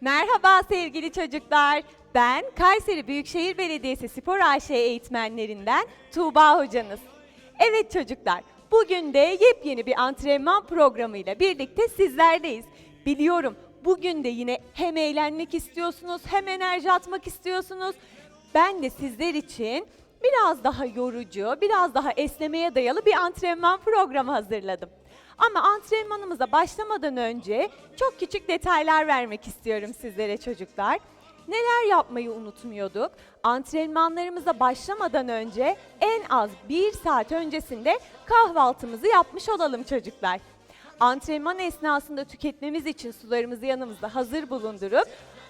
Merhaba sevgili çocuklar. Ben Kayseri Büyükşehir Belediyesi Spor AŞ eğitmenlerinden Tuğba hocanız. Evet çocuklar, bugün de yepyeni bir antrenman programıyla birlikte sizlerdeyiz. Biliyorum bugün de yine hem eğlenmek istiyorsunuz hem enerji atmak istiyorsunuz. Ben de sizler için biraz daha yorucu, biraz daha esnemeye dayalı bir antrenman programı hazırladım. Ama antrenmanımıza başlamadan önce çok küçük detaylar vermek istiyorum sizlere çocuklar. Neler yapmayı unutmuyorduk? Antrenmanlarımıza başlamadan önce en az bir saat öncesinde kahvaltımızı yapmış olalım çocuklar. Antrenman esnasında tüketmemiz için sularımızı yanımızda hazır bulundurup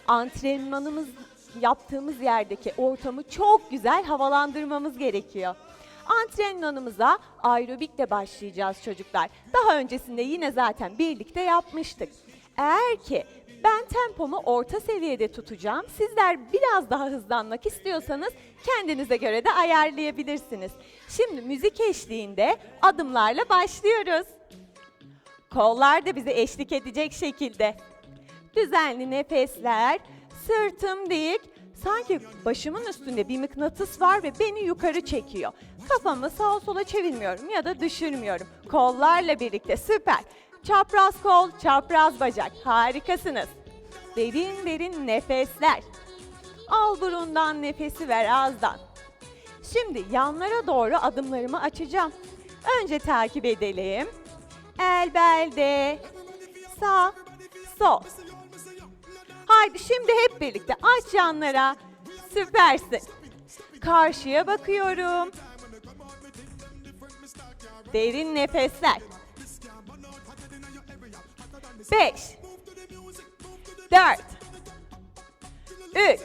antrenmanımız yaptığımız yerdeki ortamı çok güzel havalandırmamız gerekiyor. Antrenmanımıza aerobikle başlayacağız çocuklar. Daha öncesinde yine zaten birlikte yapmıştık. Eğer ki ben tempomu orta seviyede tutacağım. Sizler biraz daha hızlanmak istiyorsanız kendinize göre de ayarlayabilirsiniz. Şimdi müzik eşliğinde adımlarla başlıyoruz. Kollar da bize eşlik edecek şekilde. Düzenli nefesler, sırtım dik. Sanki başımın üstünde bir mıknatıs var ve beni yukarı çekiyor. Kafamı sağa sola çevirmiyorum ya da düşürmüyorum. Kollarla birlikte süper. Çapraz kol, çapraz bacak. Harikasınız. Derin derin nefesler. Al burundan nefesi ver ağızdan. Şimdi yanlara doğru adımlarımı açacağım. Önce takip edelim. El belde. Sağ, sol. Haydi şimdi hep birlikte aç yanlara. Süpersin. Karşıya bakıyorum. Derin nefesler. Beş. Dört. Üç.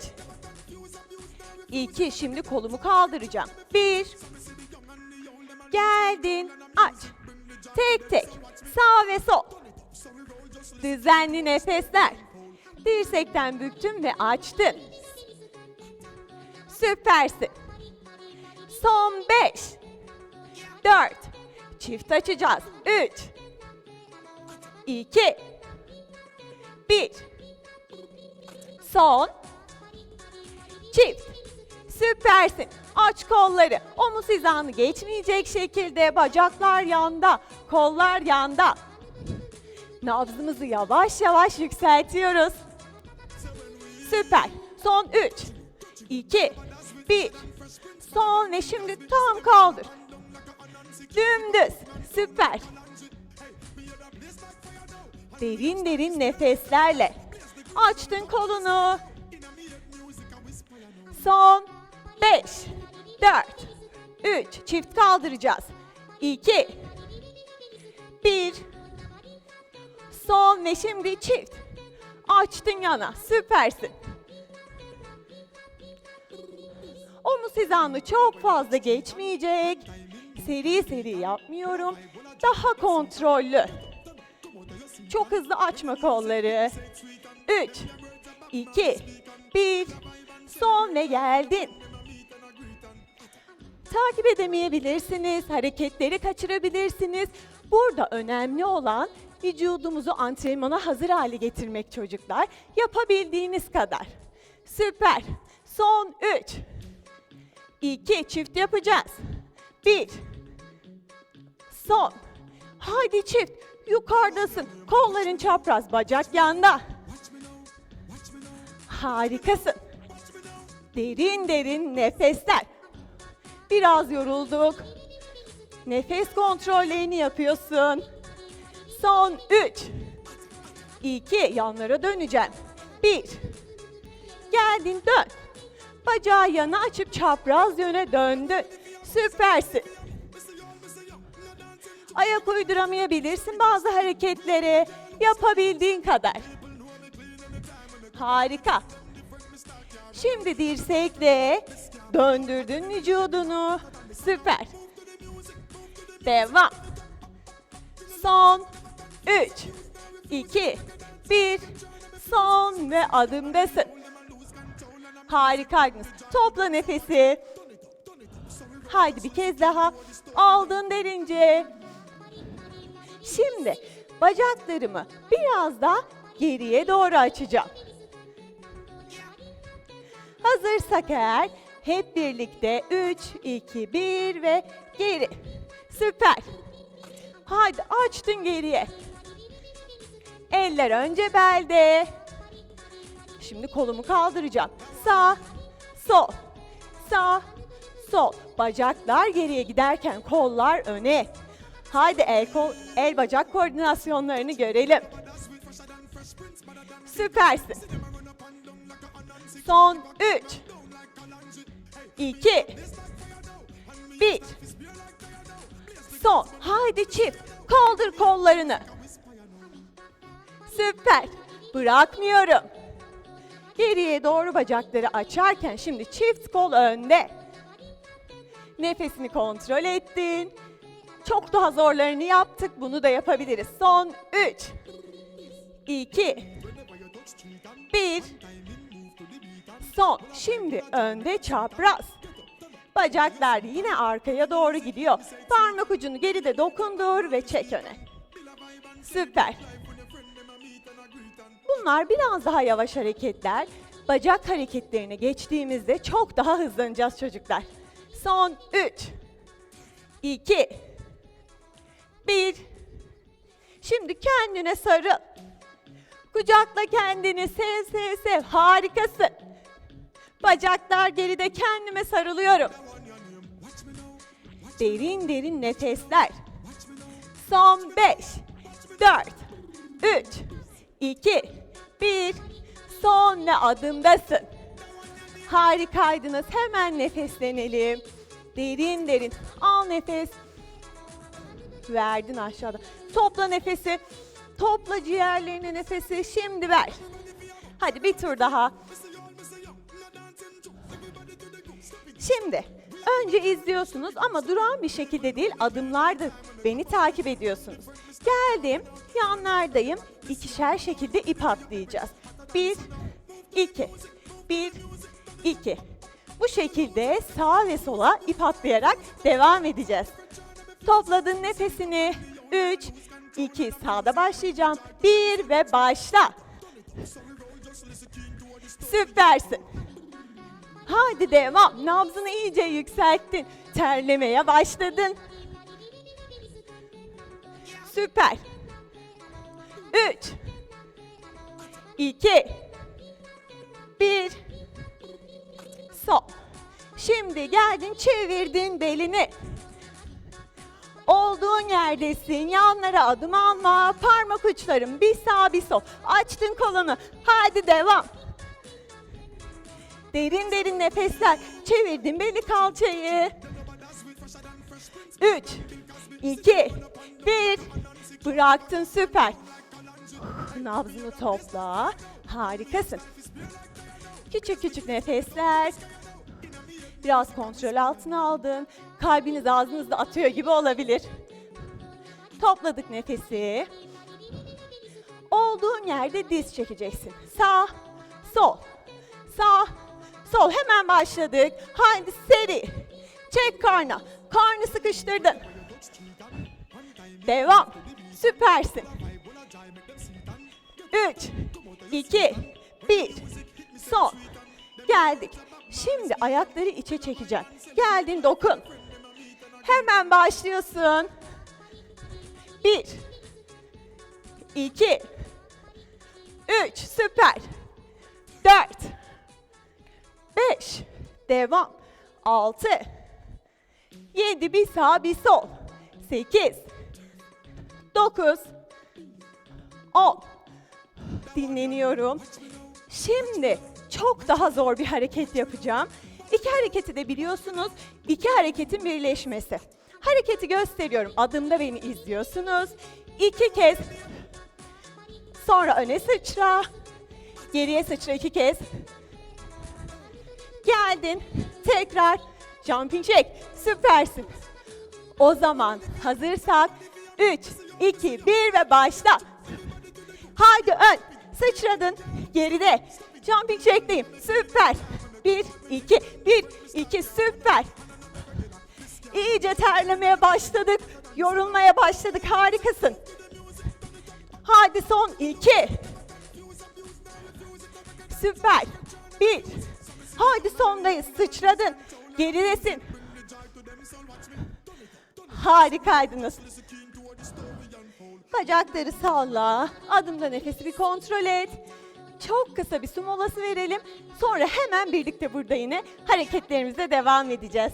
İki. Şimdi kolumu kaldıracağım. Bir. Geldin. Aç. Tek tek. Sağ ve sol. Düzenli nefesler. Dirsekten büktün ve açtın. Süpersin. Son 5. 4. Çift açacağız. 3. 2. 1. Son. Çift. Süpersin. Aç kolları. Omuz hizanı geçmeyecek şekilde bacaklar yanda, kollar yanda. Nabzımızı yavaş yavaş yükseltiyoruz. Süper. Son 3, 2, 1. Son ve şimdi tam kaldır. Dümdüz. Süper. Derin derin nefeslerle. Açtın kolunu. Son 5, 4, 3. Çift kaldıracağız. 2, 1. Son ve şimdi çift. Açtın yana. Süpersin. Omuz hizanı çok fazla geçmeyecek. Seri seri yapmıyorum. Daha kontrollü. Çok hızlı açma kolları. 3, 2, 1. Son ve geldin. Takip edemeyebilirsiniz, hareketleri kaçırabilirsiniz. Burada önemli olan vücudumuzu antrenmana hazır hale getirmek çocuklar. Yapabildiğiniz kadar. Süper. Son 3. 2 çift yapacağız. 1. Son. Haydi çift. Yukarıdasın. Kolların çapraz, bacak yanda. Harikasın. Derin derin nefesler. Biraz yorulduk. Nefes kontrollerini yapıyorsun. Son 3. 2. Yanlara döneceğim. 1. Geldin dön. Bacağı yana açıp çapraz yöne döndün. Süpersin. Ayak uyduramayabilirsin bazı hareketleri. Yapabildiğin kadar. Harika. Şimdi dirsekle döndürdün vücudunu. Süper. Devam. Son 3, 2, 1. Son ve adımdasın. Harikaydınız. Topla nefesi. Haydi bir kez daha. Aldın derince. Şimdi bacaklarımı biraz daha geriye doğru açacağım. Hazırsak eğer hep birlikte 3, 2, 1 ve geri. Süper. Haydi açtın geriye. Eller önce belde. Şimdi kolumu kaldıracağım. Sağ, sol, sağ, sol. Bacaklar geriye giderken kollar öne. Haydi el kol, el bacak koordinasyonlarını görelim. Süpersin. Son 3 2 1 Son. Haydi çift. Kaldır kollarını. Süper. Bırakmıyorum. Geriye doğru bacakları açarken şimdi çift kol önde. Nefesini kontrol ettin. Çok daha zorlarını yaptık. Bunu da yapabiliriz. Son 3 2 1 Son. Şimdi önde çapraz. Bacaklar yine arkaya doğru gidiyor. Parmak ucunu geride dokundur ve çek öne. Süper. Bunlar biraz daha yavaş hareketler. Bacak hareketlerine geçtiğimizde çok daha hızlanacağız çocuklar. Son 3 2 1 Şimdi kendine sarıl. Kucakla kendini sev sev sev. Harikasın. Bacaklar geride kendime sarılıyorum. Derin derin nefesler. Son 5, 4, 3, 2, 1. Son ve adımdasın. Harikaydınız. Hemen nefeslenelim. Derin derin. Al nefes. Verdin aşağıda. Topla nefesi. Topla ciğerlerine nefesi. Şimdi ver. Hadi bir tur daha. Şimdi önce izliyorsunuz ama durağan bir şekilde değil adımlarda beni takip ediyorsunuz. Geldim yanlardayım ikişer şekilde ip atlayacağız. Bir, iki, bir, iki. Bu şekilde sağa ve sola ip atlayarak devam edeceğiz. Topladın nefesini. Üç, iki, sağda başlayacağım. Bir ve başla. Süpersin. Hadi devam. Nabzını iyice yükselttin. Terlemeye başladın. Süper. 3 2 1 Son. Şimdi geldin çevirdin belini. Olduğun yerdesin. Yanlara adım alma. Parmak uçların bir sağ bir sol. Açtın kolunu. Hadi devam. Derin derin nefesler. Çevirdin beli kalçayı. 3, 2, 1. Bıraktın süper. Nabzını topla. Harikasın. Küçük küçük nefesler. Biraz kontrol altına aldın. Kalbiniz ağzınızda atıyor gibi olabilir. Topladık nefesi. Olduğun yerde diz çekeceksin. Sağ, sol, sağ, sol. Hemen başladık. Haydi seri. Çek karna. Karnı sıkıştırdın. Devam. Süpersin. 3, 2, 1. Son. Geldik. Şimdi ayakları içe çekeceğim. Geldin dokun. Hemen başlıyorsun. 1, 2, 3. Süper. 4, 5. Devam. 6, 7. Bir sağ bir sol. 8, 9, 10. Dinleniyorum. Şimdi çok daha zor bir hareket yapacağım. İki hareketi de biliyorsunuz. İki hareketin birleşmesi. Hareketi gösteriyorum. Adımda beni izliyorsunuz. İki kez. Sonra öne sıçra. Geriye sıçra iki kez. Geldin. Tekrar. Jumping jack. Süpersin. O zaman hazırsak 3, 2, 1 ve başla. Haydi ön. Sıçradın. Geride. Jumping jack'teyim. Süper. 1, 2, 1, 2 süper. İyice terlemeye başladık. Yorulmaya başladık. Harikasın. Hadi son 2. Süper. 1. Haydi sondayız. Sıçradın. Geridesin. Harikaydınız. Bacakları salla. Adımda nefesi bir kontrol et. Çok kısa bir su molası verelim. Sonra hemen birlikte burada yine hareketlerimize devam edeceğiz.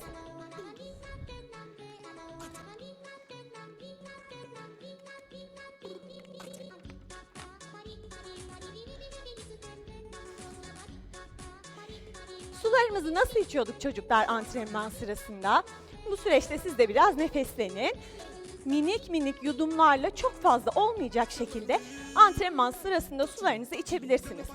Sularımızı nasıl içiyorduk çocuklar antrenman sırasında? Bu süreçte siz de biraz nefeslenin. Minik minik yudumlarla çok fazla olmayacak şekilde antrenman sırasında sularınızı içebilirsiniz.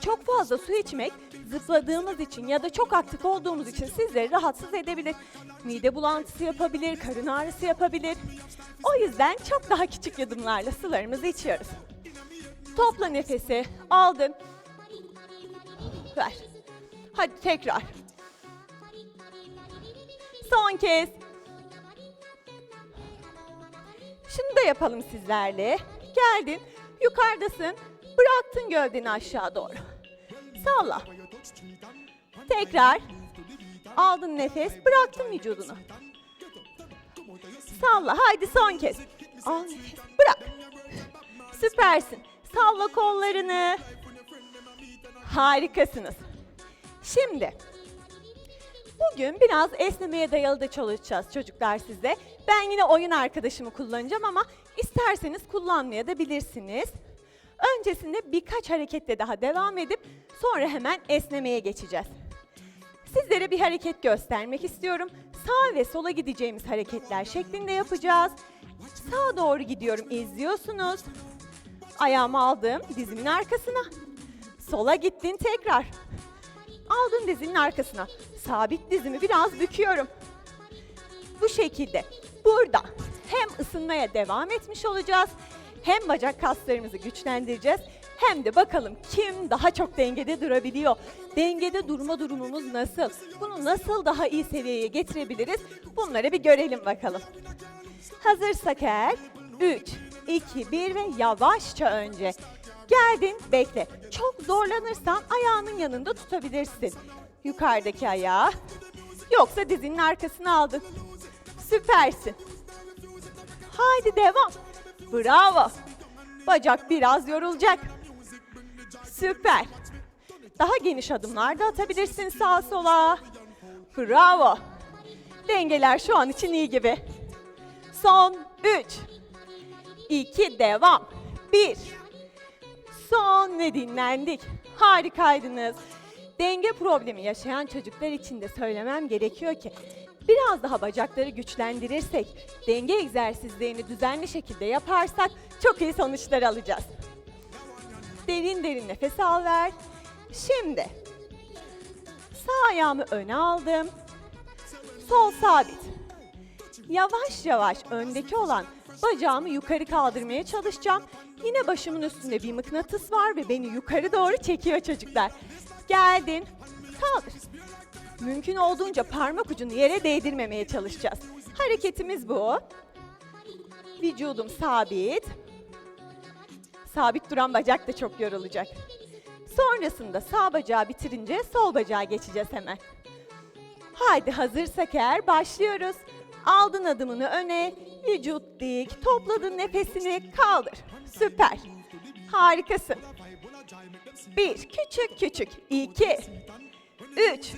Çok fazla su içmek zıpladığımız için ya da çok aktif olduğumuz için sizleri rahatsız edebilir. Mide bulantısı yapabilir, karın ağrısı yapabilir. O yüzden çok daha küçük yudumlarla sularımızı içiyoruz. Topla nefesi, aldın. Ver. Hadi tekrar. Son kez. Şunu da yapalım sizlerle. Geldin, yukarıdasın. Bıraktın gövdeni aşağı doğru. Salla. Tekrar. Aldın nefes, bıraktın vücudunu. Salla. Haydi son kez. Al nefes, bırak. Süpersin. Salla kollarını. Harikasınız. Şimdi bugün biraz esnemeye dayalı da çalışacağız çocuklar size. Ben yine oyun arkadaşımı kullanacağım ama isterseniz kullanmaya da bilirsiniz. Öncesinde birkaç hareketle daha devam edip sonra hemen esnemeye geçeceğiz. Sizlere bir hareket göstermek istiyorum. Sağ ve sola gideceğimiz hareketler şeklinde yapacağız. Sağa doğru gidiyorum izliyorsunuz. Ayağımı aldım dizimin arkasına. Sola gittin tekrar. Aldın dizinin arkasına. Sabit dizimi biraz büküyorum. Bu şekilde burada hem ısınmaya devam etmiş olacağız, hem bacak kaslarımızı güçlendireceğiz, hem de bakalım kim daha çok dengede durabiliyor. Dengede durma durumumuz nasıl? Bunu nasıl daha iyi seviyeye getirebiliriz? Bunları bir görelim bakalım. Hazırsak eğer 3, 2, 1 ve yavaşça önce. Geldin, bekle. Çok zorlanırsan ayağının yanında tutabilirsin. Yukarıdaki ayağı. Yoksa dizinin arkasına aldın. Süpersin. Haydi devam. Bravo. Bacak biraz yorulacak. Süper. Daha geniş adımlar da atabilirsin sağa sola. Bravo. Dengeler şu an için iyi gibi. Son 3 2 devam. 1 Son ve dinlendik. Harikaydınız. Denge problemi yaşayan çocuklar için de söylemem gerekiyor ki biraz daha bacakları güçlendirirsek, denge egzersizlerini düzenli şekilde yaparsak çok iyi sonuçlar alacağız. Derin derin nefes al ver. Şimdi sağ ayağımı öne aldım. Sol sabit. Yavaş yavaş öndeki olan bacağımı yukarı kaldırmaya çalışacağım. Yine başımın üstünde bir mıknatıs var ve beni yukarı doğru çekiyor çocuklar. Geldin, kaldır. Mümkün olduğunca parmak ucunu yere değdirmemeye çalışacağız. Hareketimiz bu. Vücudum sabit. Sabit duran bacak da çok yorulacak. Sonrasında sağ bacağı bitirince sol bacağa geçeceğiz hemen. Haydi hazırsak eğer başlıyoruz. Aldın adımını öne, vücut dik, topladın nefesini, kaldır. Süper. Harikasın. Bir, küçük küçük. İki, üç,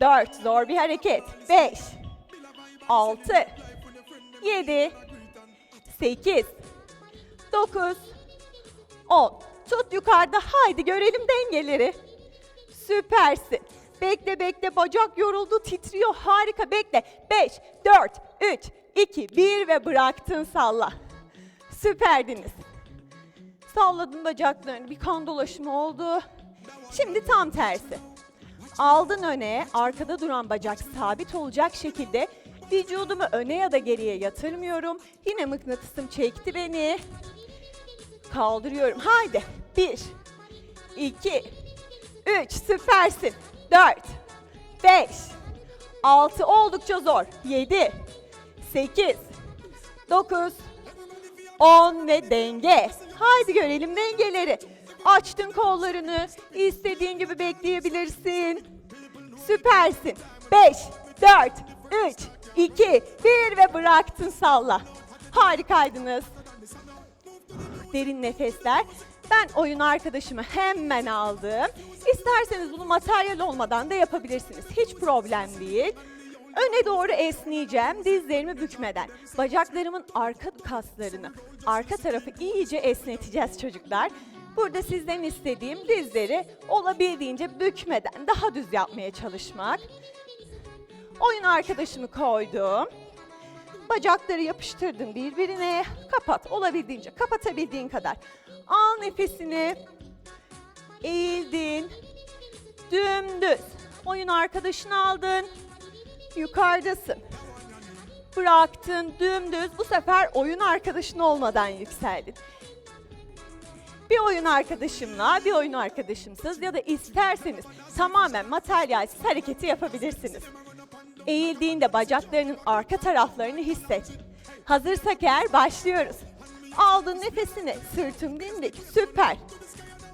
dört, zor bir hareket. Beş, altı, yedi, sekiz, dokuz, on. Tut yukarıda, haydi görelim dengeleri. Süpersin. Bekle bekle bacak yoruldu titriyor harika bekle. 5, 4, 3, 2, 1 ve bıraktın salla. Süperdiniz. Salladın bacaklarını bir kan dolaşımı oldu. Şimdi tam tersi. Aldın öne arkada duran bacak sabit olacak şekilde vücudumu öne ya da geriye yatırmıyorum. Yine mıknatısım çekti beni. Kaldırıyorum. Haydi. 1, 2, 3 süpersin. 4 5 6 oldukça zor. 7 8 9 10 ve denge. Haydi görelim dengeleri. Açtın kollarını. İstediğin gibi bekleyebilirsin. Süpersin. 5, 4, 3, 2, 1 ve bıraktın salla. Harikaydınız. Derin nefesler. Ben oyun arkadaşımı hemen aldım. İsterseniz bunu materyal olmadan da yapabilirsiniz. Hiç problem değil. Öne doğru esneyeceğim dizlerimi bükmeden. Bacaklarımın arka kaslarını, arka tarafı iyice esneteceğiz çocuklar. Burada sizden istediğim dizleri olabildiğince bükmeden daha düz yapmaya çalışmak. Oyun arkadaşımı koydum. Bacakları yapıştırdın birbirine. Kapat olabildiğince, kapatabildiğin kadar. Al nefesini. Eğildin. Dümdüz. Oyun arkadaşını aldın. Yukarıdasın. Bıraktın dümdüz. Bu sefer oyun arkadaşın olmadan yükseldin. Bir oyun arkadaşımla, bir oyun arkadaşımsız ya da isterseniz tamamen materyalsiz hareketi yapabilirsiniz. Eğildiğinde bacaklarının arka taraflarını hisset. Hazırsak eğer başlıyoruz. Aldın nefesini, sırtın dimdik, süper.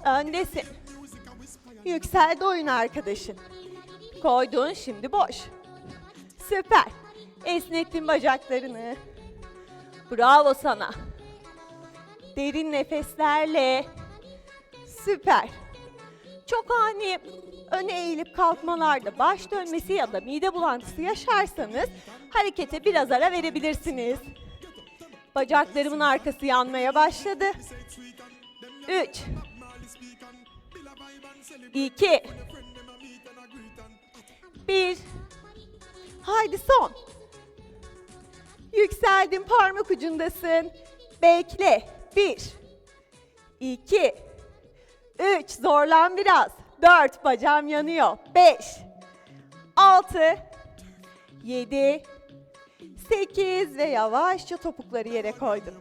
Öndesin. Yükseldi oyun arkadaşın. Koydun şimdi boş. Süper. Esnettin bacaklarını. Bravo sana. Derin nefeslerle. Süper. Çok ani öne eğilip kalkmalarda baş dönmesi ya da mide bulantısı yaşarsanız harekete biraz ara verebilirsiniz. Bacaklarımın arkası yanmaya başladı. 3 2 1 Haydi son. Yükseldin parmak ucundasın. Bekle. 1 2 3 zorlan biraz. 4 bacağım yanıyor. 5 6 7 8 ve yavaşça topukları yere koydum.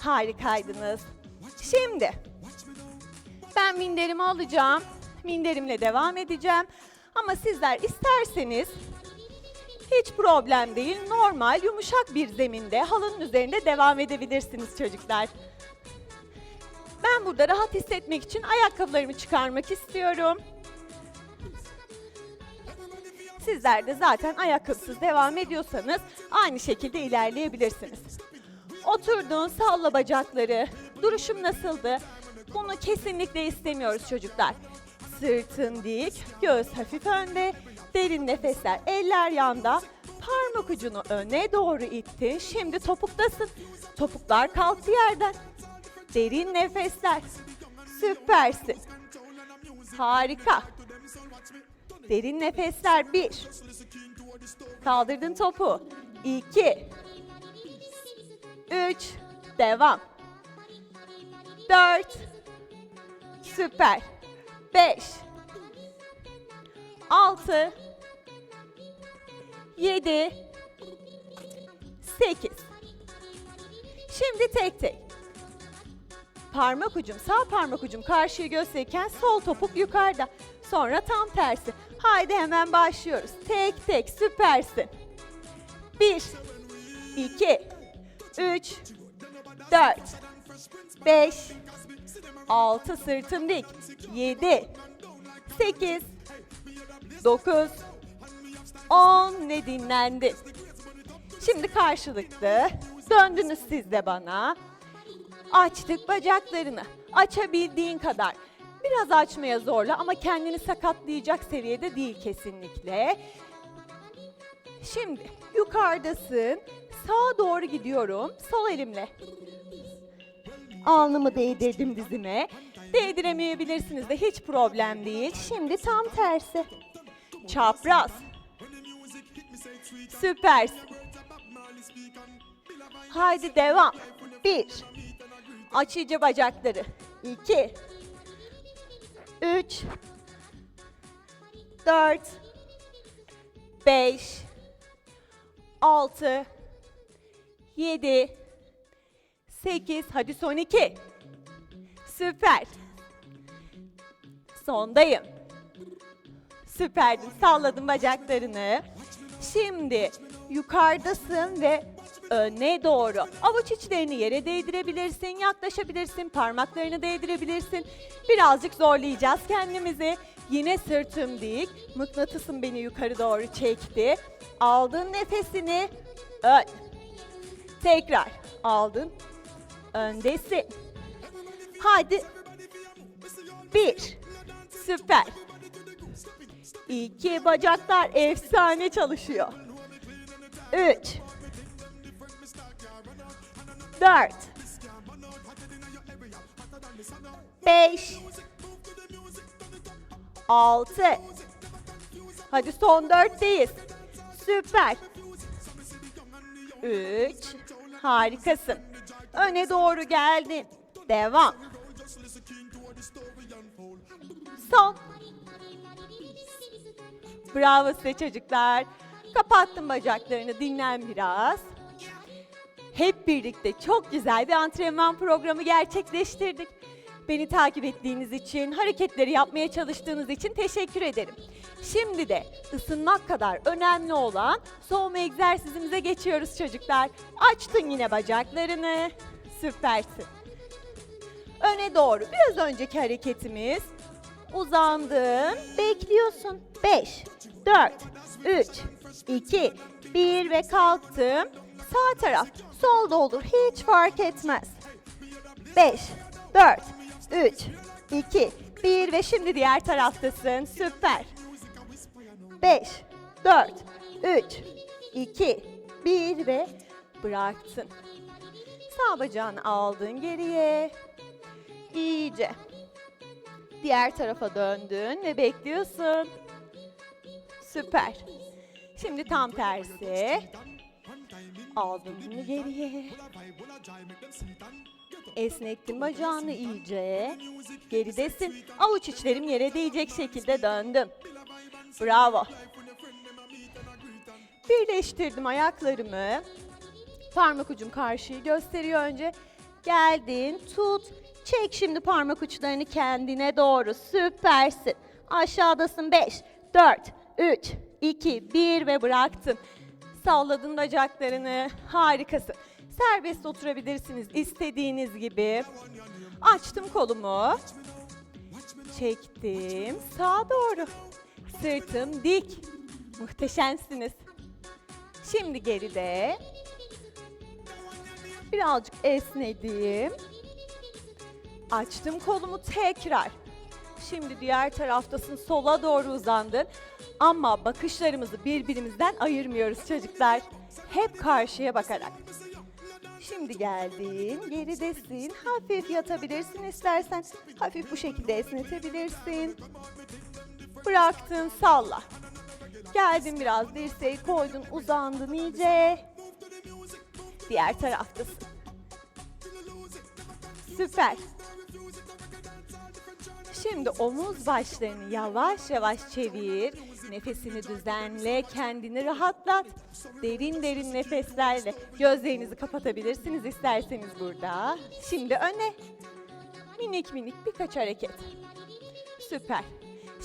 Harikaydınız. Şimdi ben minderimi alacağım. Minderimle devam edeceğim. Ama sizler isterseniz hiç problem değil. Normal yumuşak bir zeminde halının üzerinde devam edebilirsiniz çocuklar. Ben burada rahat hissetmek için ayakkabılarımı çıkarmak istiyorum. Sizler de zaten ayakkabısız devam ediyorsanız aynı şekilde ilerleyebilirsiniz. Oturdun, salla bacakları. Duruşum nasıldı? Bunu kesinlikle istemiyoruz çocuklar. Sırtın dik, göğüs hafif önde, derin nefesler, eller yanda. Parmak ucunu öne doğru ittin. Şimdi topuktasın. Topuklar kalktı yerden. Derin nefesler. Süpersin. Harika. Derin nefesler. Bir. Kaldırdın topu. İki. Üç. Devam. Dört. Süper. Beş. Altı. Yedi. Sekiz. Şimdi tek tek. Parmak ucum, sağ parmak ucum karşıyı gösterirken sol topuk yukarıda. Sonra tam tersi. Haydi hemen başlıyoruz. Tek tek süpersin. 1 2 3 4 5 6 sırtın dik. 7 8 9 10 ne dinlendi. Şimdi karşılıklı döndünüz siz de bana. Açtık bacaklarını. Açabildiğin kadar. Biraz açmaya zorla ama kendini sakatlayacak seviyede değil kesinlikle. Şimdi yukarıdasın. Sağa doğru gidiyorum. Sol elimle. Alnımı değdirdim dizime. Değdiremeyebilirsiniz de hiç problem değil. Şimdi tam tersi. Çapraz. Süpersin. Haydi devam. Bir. Aç iyice bacakları. İki. Üç. Dört. Beş. Altı. Yedi. Sekiz. Hadi son iki. Süper. Sondayım. Süperdin. Salladın bacaklarını. Şimdi yukarıdasın ve öne doğru. Avuç içlerini yere değdirebilirsin, yaklaşabilirsin, parmaklarını değdirebilirsin. Birazcık zorlayacağız kendimizi. Yine sırtım dik, mıknatısım beni yukarı doğru çekti. Aldın nefesini, ön. Tekrar aldın, öndesin. Hadi. Bir. Süper. İki bacaklar efsane çalışıyor. Üç. Dört. Beş. Altı. Hadi son dörtteyiz. Süper. Üç. Harikasın. Öne doğru geldin. Devam. Son. Bravo size çocuklar. Kapattım bacaklarını dinlen biraz. Hep birlikte çok güzel bir antrenman programı gerçekleştirdik. Beni takip ettiğiniz için, hareketleri yapmaya çalıştığınız için teşekkür ederim. Şimdi de ısınmak kadar önemli olan soğuma egzersizimize geçiyoruz çocuklar. Açtın yine bacaklarını. Süpersin. Öne doğru biraz önceki hareketimiz. Uzandın, bekliyorsun. 5, 4, 3, 2, 1 ve kalktım. Sağ taraf, solda olur hiç fark etmez. 5, 4, 3, 2, 1 ve şimdi diğer taraftasın. Süper. 5, 4, 3, 2, 1 ve bıraktın. Sağ bacağını aldın geriye. İyice. Diğer tarafa döndün ve bekliyorsun. Süper. Şimdi tam tersi. Aldın bunu geriye. Esnettin bacağını iyice. Geridesin. Avuç içlerim yere değecek şekilde döndüm. Bravo. Birleştirdim ayaklarımı. Parmak ucum karşıyı gösteriyor önce. Geldin, tut. Çek şimdi parmak uçlarını kendine doğru. Süpersin. Aşağıdasın 5, 4, 3, 2, 1 ve bıraktın. Salladın bacaklarını. Harikasın. Serbest oturabilirsiniz istediğiniz gibi. Açtım kolumu. Çektim. Sağa doğru. Sırtım dik. Muhteşemsiniz. Şimdi geride. Birazcık esnedim. Açtım kolumu tekrar. Şimdi diğer taraftasın sola doğru uzandın. Ama bakışlarımızı birbirimizden ayırmıyoruz çocuklar. Hep karşıya bakarak. Şimdi geldin, geridesin. Hafif yatabilirsin istersen. Hafif bu şekilde esnetebilirsin. Bıraktın, salla. Geldin biraz dirseği koydun, uzandın iyice. Diğer taraftasın. Süper. Şimdi omuz başlarını yavaş yavaş çevir. Nefesini düzenle, kendini rahatlat. Derin derin nefeslerle gözlerinizi kapatabilirsiniz isterseniz burada. Şimdi öne. Minik minik birkaç hareket. Süper.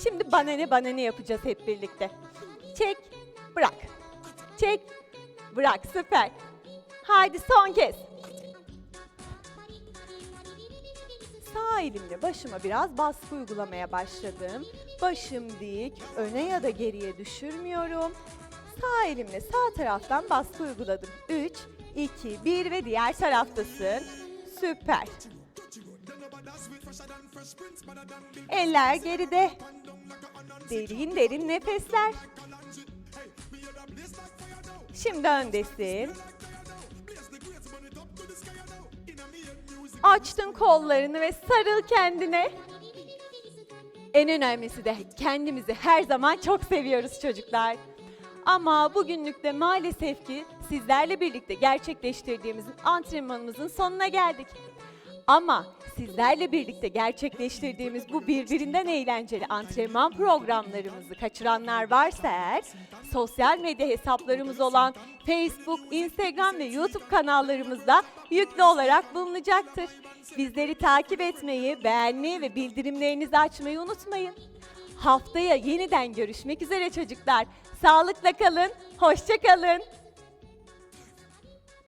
Şimdi bana ne bana ne yapacağız hep birlikte. Çek, bırak. Çek, bırak. Süper. Haydi son kez. Sağ elimle başıma biraz baskı uygulamaya başladım. Başım dik, öne ya da geriye düşürmüyorum. Sağ elimle sağ taraftan baskı uyguladım. 3, 2, 1 ve diğer taraftasın. Süper. Eller geride. Derin derin nefesler. Şimdi öndesin. Açtın kollarını ve sarıl kendine. En önemlisi de kendimizi her zaman çok seviyoruz çocuklar. Ama bugünlük de maalesef ki sizlerle birlikte gerçekleştirdiğimiz antrenmanımızın sonuna geldik. Ama sizlerle birlikte gerçekleştirdiğimiz bu birbirinden eğlenceli antrenman programlarımızı kaçıranlar varsa eğer, sosyal medya hesaplarımız olan Facebook, Instagram ve YouTube kanallarımızda yüklü olarak bulunacaktır. Bizleri takip etmeyi, beğenmeyi ve bildirimlerinizi açmayı unutmayın. Haftaya yeniden görüşmek üzere çocuklar. Sağlıkla kalın, hoşça kalın.